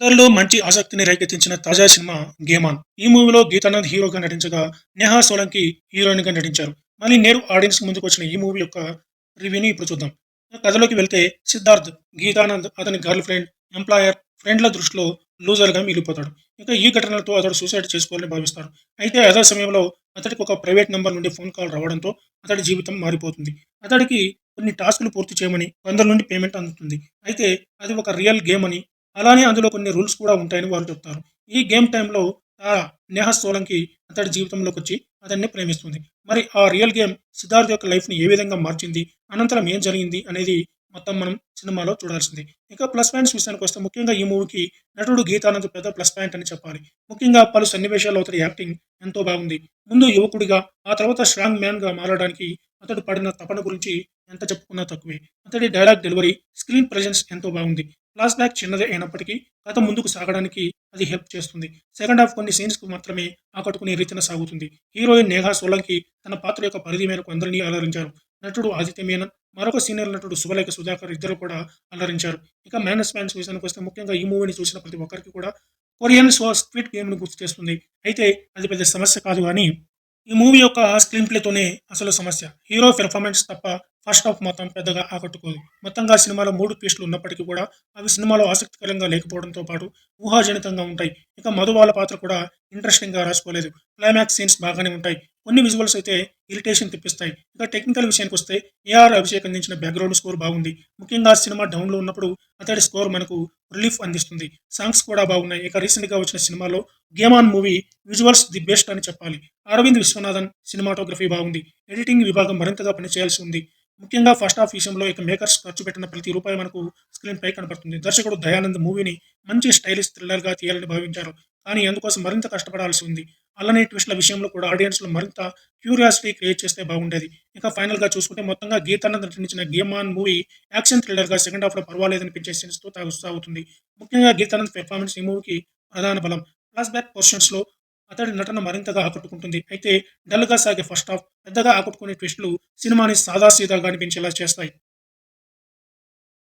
అందరిలో మంచి ఆసక్తిని రేకెత్తించిన తాజా సినిమా గేమాన్. ఈ మూవీలో గీతానంద్ హీరోగా నటించగా నేహా సోలంకి హీరోయిన్గా నటించారు. మళ్ళీ నేరు ఆడియన్స్ ముందుకు వచ్చిన ఈ మూవీ యొక్క రివ్యూని ఇప్పుడు చూద్దాం. కథలోకి వెళ్తే సిద్ధార్థ్ గీతానంద్ అతని గర్ల్ ఫ్రెండ్ ఎంప్లాయర్ ఫ్రెండ్ల దృష్టిలో లూజర్గా మిగిలిపోతాడు. ఇక ఈ ఘటనలతో అతడు సూసైడ్ చేసుకోవాలని భావిస్తాడు. అయితే అదే సమయంలో అతడికి ఒక ప్రైవేట్ నెంబర్ నుండి ఫోన్ కాల్ రావడంతో అతడి జీవితం మారిపోతుంది. అతడికి కొన్ని టాస్కులు పూర్తి చేయమని కొందరి నుండి పేమెంట్ అందుతుంది. అయితే అది ఒక రియల్ గేమ్ అని అలానే అందులో కొన్ని రూల్స్ కూడా ఉంటాయని వారు చెప్తారు. ఈ గేమ్ టైంలో ఆ నేహ సోలంకి అతడి జీవితంలోకి వచ్చి అతన్ని ప్రేమిస్తుంది. మరి ఆ రియల్ గేమ్ సిద్ధార్థ్ యొక్క లైఫ్ని ఏ విధంగా మార్చింది? అనంతరం ఏం జరిగింది? అనేది మొత్తం మనం సినిమాలో చూడాల్సింది. ఇంకా ప్లస్ పాయింట్స్ విషయానికి వస్తే ముఖ్యంగా ఈ మూవీకి నటుడు గీతానంద్ పెద్ద ప్లస్ పాయింట్ అని చెప్పాలి. ముఖ్యంగా పలు సన్నివేశాల్లో అతడి యాక్టింగ్ ఎంతో బాగుంది. ముందు యువకుడిగా ఆ తర్వాత స్ట్రాంగ్ మ్యాన్గా మారడానికి అతడు పడిన తపన గురించి ఎంత చెప్పుకున్నా తక్కువే. అతడి డైలాగ్ డెలివరీ స్క్రీన్ ప్రెజెన్స్ ఎంతో బాగుంది. ఫ్లాష్ బ్యాక్ చిన్నదే అయినప్పటికీ కథ ముందుకు సాగడానికి అది హెల్ప్ చేస్తుంది. సెకండ్ హాఫ్ కొన్ని సీన్స్కు మాత్రమే ఆకట్టుకునే రీతిన సాగుతుంది. హీరోయిన్ నేహా సోలంకి తన పాత్ర యొక్క పరిధి మేరకు అందరినీ అలరించారు. నటుడు ఆదిత్య మీనన్ మరొక సీనియర్ నటుడు శుభలేఖ సుధాకర్ ఇద్దరు కూడా అలరించారు. ఇక మైనస్ ఫ్యాన్స్ విషయానికి వస్తే ముఖ్యంగా ఈ మూవీని చూసిన ప్రతి ఒక్కరికి కూడా కొరియన్ సో స్ట్రీట్ గేమ్ను గుర్తు చేస్తుంది. అయితే అది పెద్ద సమస్య కాదు కానీ ఈ మూవీ యొక్క స్క్రీన్ ప్లేతోనే అసలు సమస్య. హీరో పెర్ఫార్మెన్స్ తప్ప ఫస్ట్ హాఫ్ మాత్రం పెద్దగా ఆకట్టుకోదు. మొత్తంగా సినిమాలో మూడు ట్విస్టులు ఉన్నప్పటికీ కూడా అవి సినిమాలో ఆసక్తికరంగా లేకపోవడంతో పాటు ఊహాజనితంగా ఉంటాయి. ఇక మధువాల పాత్ర కూడా ఇంట్రెస్టింగ్గా రాసుకోలేదు. క్లైమాక్స్ సీన్స్ బాగానే ఉంటాయి. కొన్ని విజువల్స్ అయితే ఇరిటేషన్ తెప్పిస్తాయి. ఇక టెక్నికల్ విషయానికి వస్తే ఏఆర్ అభిషేక్ అందించిన బ్యాక్గ్రౌండ్ స్కోర్ బాగుంది. ముఖ్యంగా సినిమా డౌన్లో ఉన్నప్పుడు అతడి స్కోర్ మనకు రిలీఫ్ అందిస్తుంది. సాంగ్స్ కూడా బాగున్నాయి. ఇక రీసెంట్గా వచ్చిన సినిమాలో game on movie visuals the best అని చెప్పాలి. అరవింద్ విశ్వనాథన్ సినిమాటోగ్రఫీ బాగుంది. ఎడిటింగ్ విభాగం మరింతగా పనిచేయాల్సి ఉంది. ముఖ్యంగా ఫస్ట్ హాఫ్ విషయంలో ఇక మేకర్స్ ఖర్చు పెట్టిన ప్రతి రూపాయి మనకు స్క్రీన్ పై కనపడుతుంది. దర్శకుడు దయానంద్ మూవీని మంచి స్టైలిష్ థ్రిల్లర్గా తీయాలని భావించారు. కానీ అందుకోసం మరింత కష్టపడాల్సి ఉంది. అలానే ట్విస్ట్ల విషయంలో కూడా ఆడియన్స్లో మరింత క్యూరియాసిటీ క్రియేట్ చేస్తే బాగుండేది. ఇంకా ఫైనల్గా చూసుకుంటే మొత్తంగా గీతానంద్ నటించిన గేమ్ ఆన్ మూవీ యాక్షన్ థ్రిల్లర్గా సెకండ్ హాఫ్లో పర్వాలేదనిపించే సీన్స్తో సాగుతుంది. ముఖ్యంగా గీతానంద్ పెర్ఫార్మెన్స్ ఈ మూవీకి ప్రధాన బలం. ఫ్లాష్ బ్యాక్ పోర్షన్స్లో అతడి నటన మరింతగా ఆకట్టుకుంటుంది. అయితే డల్గా సాగే ఫస్ట్ హాఫ్ పెద్దగా ఆకట్టుకునే ట్విస్టులు సినిమాని సాదాసీదాగా అనిపించేలా చేస్తాయి.